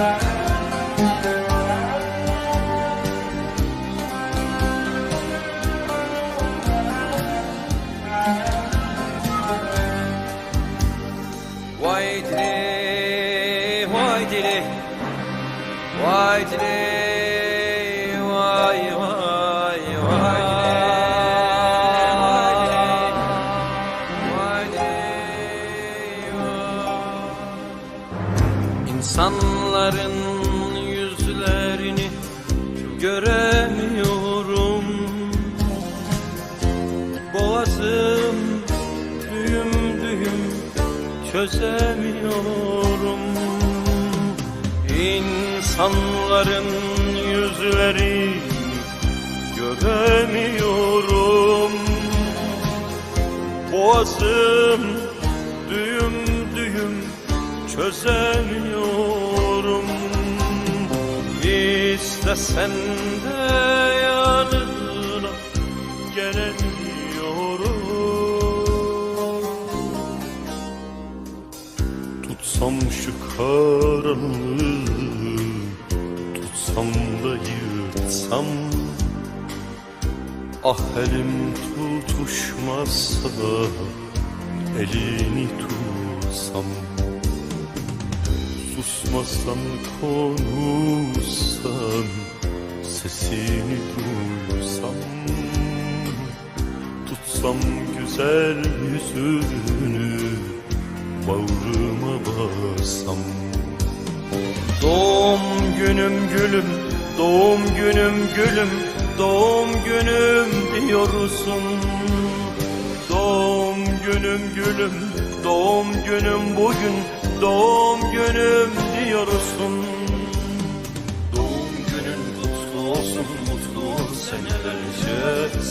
Vay dili, vay dili, vay dili. İnsanların yüzlerini göremiyorum. Boğazım düğüm düğüm çözemiyorum. İnsanların yüzlerini göremiyorum. Boğazım düğüm çözemiyorum. İstesen de yanına gelemiyorum. Tutsam şu karanlığı Tutsam da yırtsam Ah elim tutuşmazsa Elini tutsam Susmasan konuşsan Sesini duysam Tutsam güzel yüzünü Bağrıma bassam Doğum günüm gülüm Doğum günüm gülüm Doğum günüm diyorsun. Doğum günüm gülüm Doğum günüm bugün Doğum günüm diyorsun